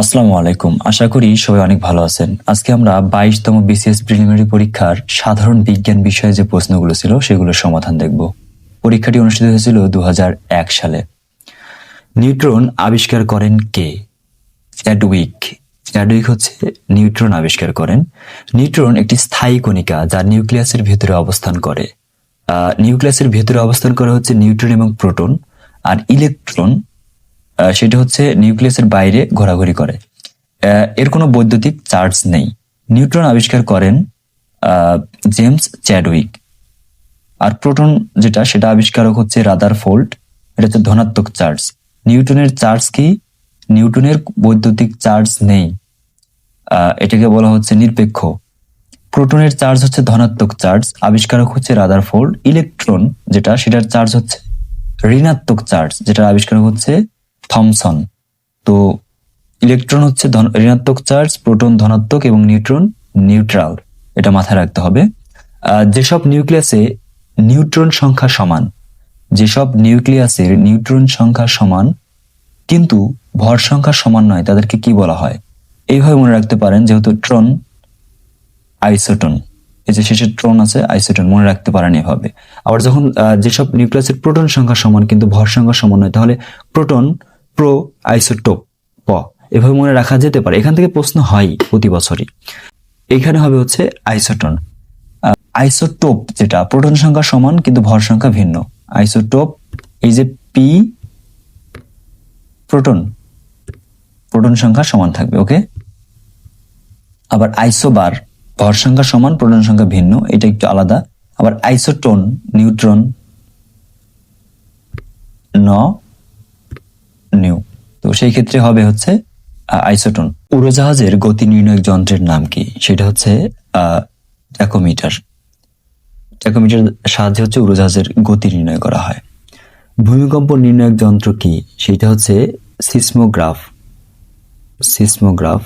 আসসালামু আলাইকুম। আশা করি সবাই অনেক ভালো আছেন। আজকে আমরা বাইশতম বিসিএস প্রিলিমিনারি পরীক্ষার সাধারণ বিজ্ঞান বিষয়ে যে প্রশ্নগুলো ছিল, সেগুলোর সমাধান দেখব। পরীক্ষাটি অনুষ্ঠিত হয়েছিল দু হাজার এক সালে। নিউট্রন আবিষ্কার করেন কে? অ্যাডউইক অ্যাডউইক হচ্ছে নিউট্রন আবিষ্কার করেন। নিউট্রন একটি স্থায়ী কণিকা যা নিউক্লিয়াসের ভেতরে অবস্থান করে। নিউক্লিয়াসের ভেতরে অবস্থান করে হচ্ছে নিউট্রন এবং প্রোটন, আর ইলেকট্রন সেটা হচ্ছে নিউক্লিয়াসের বাইরে ঘোরাঘুরি করে। এর কোনো বৈদ্যুতিক চার্জ নেই। নিউট্রন আবিষ্কার করেন জেমস চ্যাডউইক। আর প্রোটন যেটা, সেটা আবিষ্কারক হচ্ছে রাদার ফোল্ড এটা হচ্ছে ধনাত্মক চার্জ। নিউটনের চার্জ কি? নিউটনের বৈদ্যুতিক চার্জ নেই। এটাকে বলা হচ্ছে নিরপেক্ষ। প্রোটনের চার্জ হচ্ছে ধনাত্মক চার্জ। আবিষ্কারক হচ্ছে রাদার ফোল্ড ইলেকট্রন যেটা, সেটার চার্জ হচ্ছে ঋণাত্মক চার্জ যেটা আবিষ্কারক হচ্ছে থমসন। তো ইলেকট্রন হচ্ছে ঋণাত্মক চার্জ, প্রোটন ধনাত্মক এবং নিউট্রন নিউট্রাল। এটা মাথায় রাখতে হবে। যেসব নিউক্লিয়াসে নিউট্রন সংখ্যা সমান, যেসব নিউক্লিয়াসের নিউট্রন সংখ্যা সমান, কিন্তু ভর সংখ্যা সমান নয়, তাদেরকে কি বলা হয়? এইভাবে মনে রাখতে পারেন, যেহেতু ট্রন আইসোটন, এই যে শেষে ট্রন আছে, আইসোটন, মনে রাখতে পারেন এভাবে। আবার যখন যেসব নিউক্লিয়াসের প্রোটন সংখ্যা সমান, কিন্তু ভর সংখ্যা সমান নয়, তাহলে প্রোটন প্রো আইসোটোপ প। এভাবে মনে রাখা যেতে পারে। এখান থেকে প্রশ্ন হয় প্রতি বছরই। এখানে হবে হচ্ছে আইসোটন। আইসোটোপ যেটা, প্রোটন সংখ্যা সমান কিন্তু ভর সংখ্যা ভিন্ন। আইসোটোপ, এই যে পি প্রোটন। প্রোটন সংখ্যা সমান থাকবে, ওকে? আবার আইসোবার, ভর সংখ্যা সমান, প্রোটন সংখ্যা ভিন্ন, এটা একটু আলাদা। আবার আইসোটোন, নিউট্রন, ন সেই ক্ষেত্রে হবে হচ্ছে আইসোটোন। উড়োজাহাজের গতি নির্ণয়ক যন্ত্রের নাম কি? সেটা হচ্ছে ট্যাকোমিটার। ট্যাকোমিটার সাহায্যে হচ্ছে উড়োজাহাজের গতি নির্ণয় করা হয়। ভূমিকম্প নির্ণায়ক যন্ত্র কি? সেটা হচ্ছে সিসমোগ্রাফ। সিসমোগ্রাফ।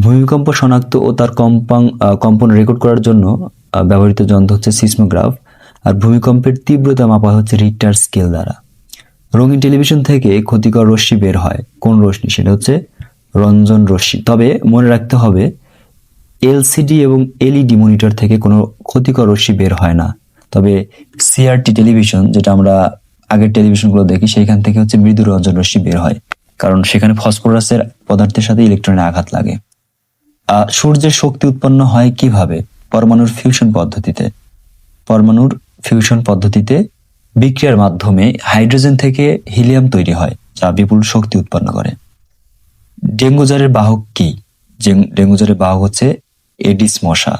ভূমিকম্প শনাক্ত ও তার কম্পাং কম্পন রেকর্ড করার জন্য ব্যবহৃত যন্ত্র হচ্ছে সিসমোগ্রাফ। আর ভূমিকম্পের তীব্রতা মাপা হচ্ছে রিক্টার স্কেল দ্বারা। রঙিন টেলিভিশন থেকে ক্ষতিকর রশ্মি বের হয়। কোন রশ্মি? সেটা হচ্ছে রঞ্জন রশ্মি। তবে মনে রাখতে হবে, এলসিডি এবং এলইডি মনিটর থেকে কোনো ক্ষতিকর রশ্মি বের হয় না। তবে সিআরটি টেলিভিশন, যেটা আমরা আগের টেলিভিশনগুলো দেখি, সেইখান থেকে হচ্ছে মৃদু রঞ্জন রশ্মি বের হয়। কারণ সেখানে ফসফরাসের পদার্থের সাথে ইলেকট্রনের আঘাত লাগে। সূর্যের শক্তি উৎপন্ন হয় কীভাবে? পরমাণুর ফিউশন পদ্ধতিতে। পরমাণুর ফিউশন পদ্ধতিতে বিক্রিয়ার মাধ্যমে হাইড্রোজেন থেকে হিলিয়াম তৈরি হয়, যা বিপুল শক্তি উৎপন্ন করে। ডেঙ্গু জ্বরের বাহক কি? ডেঙ্গু জ্বরের বাহক হচ্ছে এডিস মশা।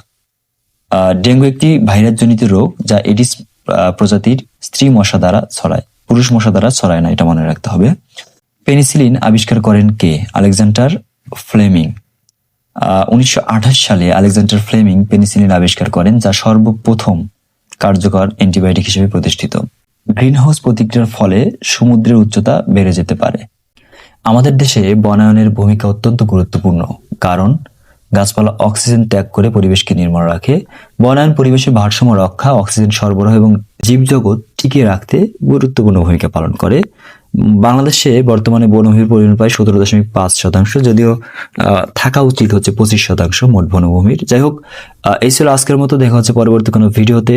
ডেঙ্গু একটি ভাইরাসজনিত রোগ যা এডিস প্রজাতির স্ত্রী মশা দ্বারা ছড়ায়, পুরুষ মশা দ্বারা ছড়ায় না, এটা মনে রাখতে হবে। পেনিসিলিন আবিষ্কার করেন কে? Alexander Fleming. উনিশশো আঠাশ সালে আলেকজান্ডার ফ্লেমিং পেনিসিলিন আবিষ্কার করেন, যা সর্বপ্রথম কার্যকর অ্যান্টিবায়োটিক হিসেবে প্রতিষ্ঠিত। গ্রিনহাউস প্রতিক্রিয়ার ফলে সমুদ্রের উচ্চতা বেড়ে যেতে পারে। আমাদের দেশে বনায়নের ভূমিকা অত্যন্ত গুরুত্বপূর্ণ, কারণ গাছপালা অক্সিজেন ত্যাগ করে পরিবেশকে নির্মল রাখে। বনায়ন পরিবেশের ভারসাম্য রক্ষা, অক্সিজেন সরবরাহ এবং জীবজগৎ টিকিয়ে রাখতে গুরুত্বপূর্ণ ভূমিকা পালন করে। বাংলাদেশে বর্তমানে বনভূমির পরিমাণ প্রায় সতেরো দশমিক পাঁচ শতাংশ, যদিও থাকা উচিত হচ্ছে পঁচিশ শতাংশ মোট বনভূমির। যাই হোক এই ছিল আজকের মতো। দেখা হচ্ছে পরবর্তী কোনো ভিডিওতে।